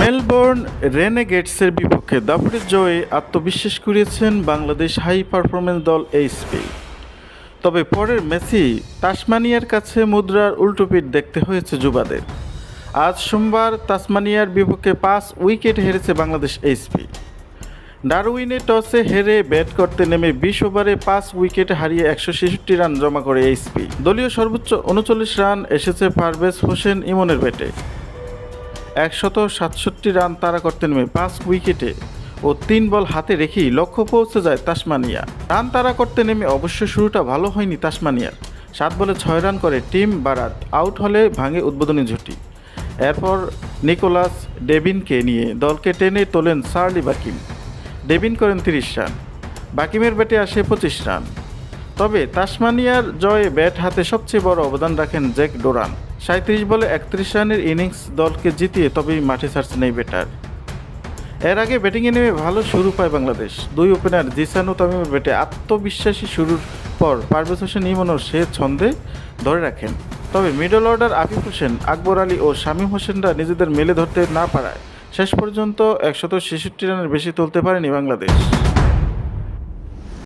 Melbourne রেনেগেটসের বিপক্ষে দাপটের জয়ে আত্মবিশ্বাস কুড়িয়েছেন বাংলাদেশ হাই পারফরমেন্স দল এইচপি। তবে পরের ম্যাচে তাসমানিয়ার কাছে মুদ্রার উল্টোপিট দেখতে হয়েছে যুবাদের। আজ সোমবার তাসমানিয়ার বিপক্ষে পাঁচ উইকেট হেরেছে বাংলাদেশ এইচপি। ডারউইনে টসে হেরে ব্যাট করতে নেমে বিশ ওভারে পাঁচ উইকেট হারিয়ে একশো ছেষট্টি রান জমা করে এইচপি দলীয় সর্বোচ্চ উনচল্লিশ রান এসেছে পারভেজ হোসেন ইমনের ব্যাটে। একশত সাতষট্টি রান তাড়া করতে নেমে পাঁচ উইকেটে ও তিন বল হাতে রেখেই লক্ষ্য পৌঁছে যায় তাসমানিয়া। রান তাড়া করতে নেমে অবশ্য শুরুটা ভালো হয়নি তাসমানিয়ার। সাত বলে ছয় রান করে টিম বারাত, আউট হলে ভাঙে উদ্বোধনী জুটি এরপর নিকোলাস ডেভিনকে নিয়ে দলকে টেনে তোলেন সার্লি বাকিম ডেভিন করেন তিরিশ রান। বাকিমের ব্যাটে আসে পঁচিশ রান। তবে তাসমানিয়ার জয়ে ব্যাট হাতে সবচেয়ে বড় অবদান রাখেন জ্যাক ডোরান। সাঁত্রিশ বলে একত্রিশ রানের ইনিংস দলকে জিতিয়ে তবেই মাঠে ছাড়ছেন এই ব্যাটার। এর আগে ব্যাটিংয়ে নেমে ভালো শুরু পায় বাংলাদেশ। দুই ওপেনার জিসান তামিমের ব্যাটে আত্মবিশ্বাসী শুরুর পর পারভেজ হোসেন ইমনও সে ছন্দে ধরে রাখেন। তবে মিডল অর্ডার আফিফ হোসেন, আকবর আলী ও শামীম হোসেনরা নিজেদের মেলে ধরতে না পারায় শেষ পর্যন্ত একশত ছেষট্টি রানের বেশি তুলতে পারেনি বাংলাদেশ।